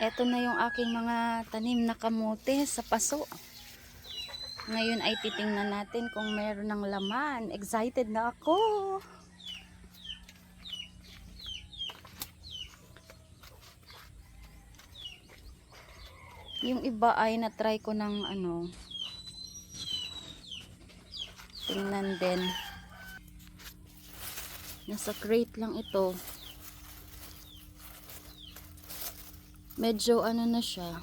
Eto na yung aking mga tanim na kamote sa paso. Ngayon ay titingnan natin kung meron ng laman. Excited na ako. Yung iba ay na-try ko ng ano. Tingnan din. Nasa crate lang ito. Medyo ano na siya.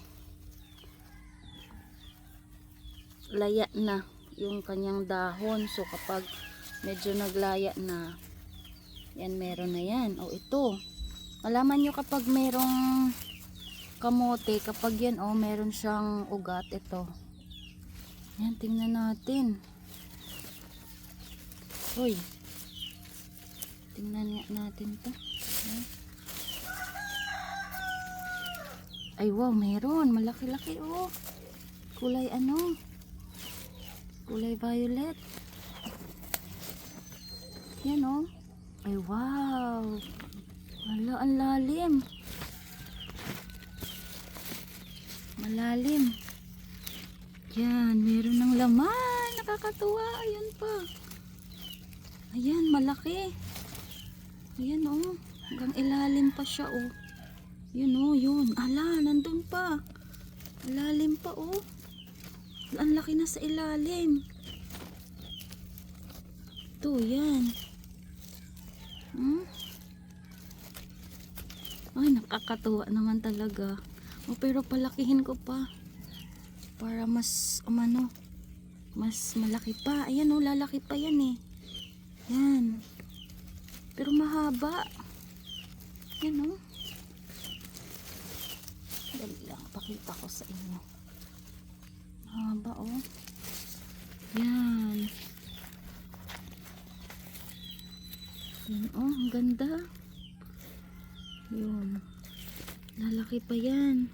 Laya na yung kanyang dahon. So kapag medyo naglaya na, yan meron na yan. O ito. Malaman nyo kapag merong kamote, kapag yan oh, meron siyang ugat ito. Yan, tingnan natin. Hoy. Tingnan natin to. Yan. Ay wow, meron. Malaki-laki oh. Kulay ano? Kulay violet. Yan oh. Ay wow. Wala, ang lalim. Malalim. Yan, meron ng laman. Nakakatuwa. Ayan pa. Ayan, malaki. Ayan oh. Hanggang ilalim pa siya oh. Yun oh, yun. Ala, nandun pa. Ilalim pa oh. Ang laki na sa ilalim. Ito, yan. Hmm? Ay, nakakatuwa naman talaga. Oh, pero palakihin ko pa. Para mas, umano, mas malaki pa. Ayan oh, lalaki pa yan eh. Yan. Pero mahaba. Yan oh. Dali lang, pakita ko sa inyo. Mahaba oh. Yan. Yan oh, ang ganda. Yun. Lalaki pa yan.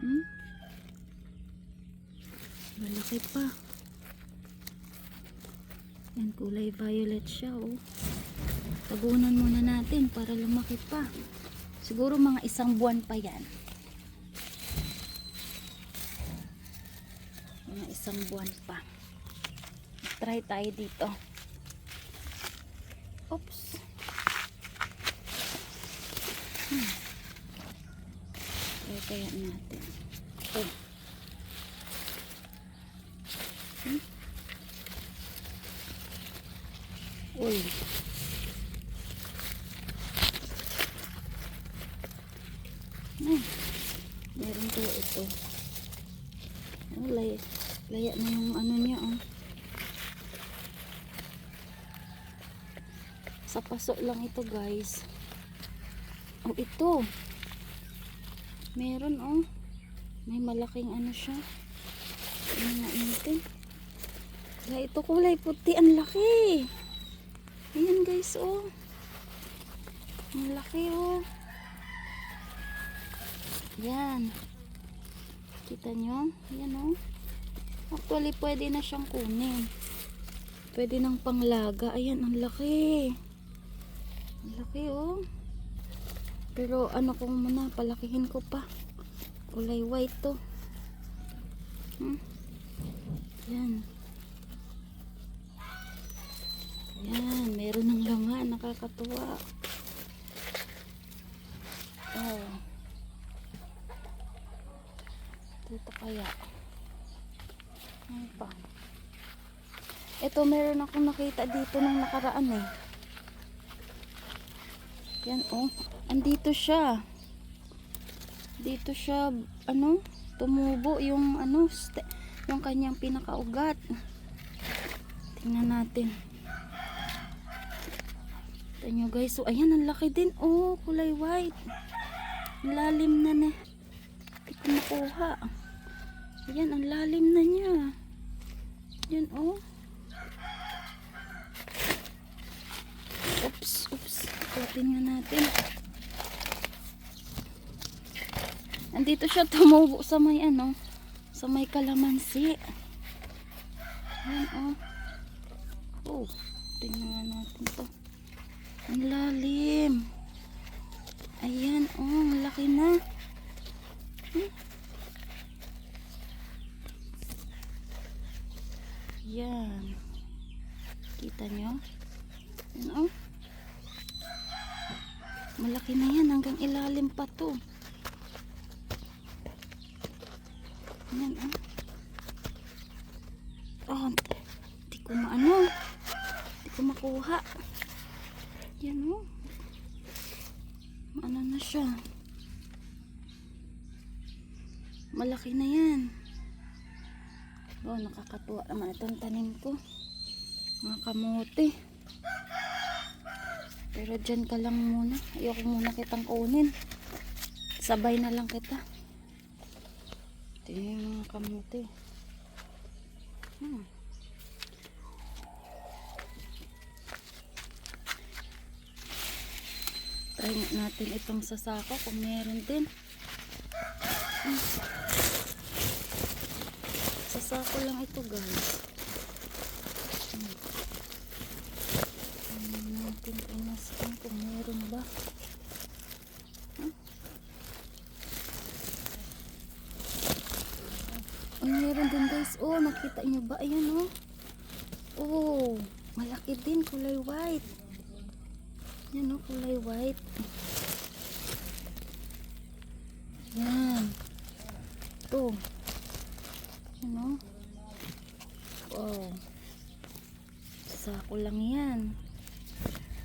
Hmm? Malaki pa. Yan, kulay violet siya oh. Tagunan muna natin para lumaki pa. Siguro mga isang buwan pa yan. Mga isang buwan pa. Try tayo dito. Oops. Hmm. Try kaya natin. Oh. Hmm? Uy. Ay, meron po ito. Oh, laya, laya na yung ano niya, oh. Sa paso lang ito, guys. Oh, ito. Meron, oh. May malaking ano siya. Ano nga natin. Kaya ito kulay puti. Ang laki. Ayan, guys, oh. Ang laki, oh. Yan. Kita nyo? Yan o. Actually, pwede na siyang kunin. Pwede ng panglaga. Ayan, ang laki. Ang laki o. Pero ano ko muna, palakihin ko pa. Kulay white to. Hmm? Yan. Yan, meron ng laman. Nakakatuwa. Oh. Dito kaya. Ano pa? Ito, meron akong nakita dito nung nakaraan eh. Yan, oh. Andito siya. Dito siya, ano, tumubo yung, ano, yung kanyang pinakaugat. Tingnan natin. Tingnan nyo guys. So, ayan, ang laki din. Oh, kulay white. Lalim na na. Hindi ko nakuha. Ayan, ang lalim na niya. Yan, oh. Oops, oops. Open nga natin. Andito siya tumubo sa may ano, sa may kalamansi. Yan, oh. Oh, tingnan natin to. Ang lalim. Ayan, oh, malaki na. Hmm. Yan. Kita nyo? Yan, oh. Malaki na yan, hanggang ilalim pa to. Yan, oh. Oh, di ko maano. Di ko makuha. Yan, oh. Maano na siya. Malaki na yan. Oh, nakakatuwa naman itong tanim ko. Mga kamote. Pero dyan ka lang muna. Ayoko muna kitang kunin. Sabay na lang kita. Ito yung mga kamote. Hmm. Try natin itong sasako kung meron din. Hmm. Sasako lang ito guys. Hmm. Natin nasaan kung meron ba. Ay, meron din guys. Oh, nakita niyo ba? Ayan oh. Oh, malaki din. Kulay white. Yan oh, kulay white. Yan. Ito. Yan oh. Wow. Sako lang yan.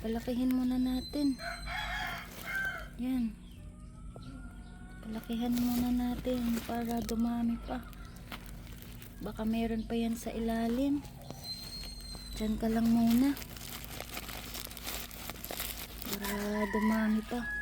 Palakihin muna natin. Yan. Palakihan muna natin para dumami pa. Baka meron pa yan sa ilalim. Diyan ka lang muna. Para dumami pa.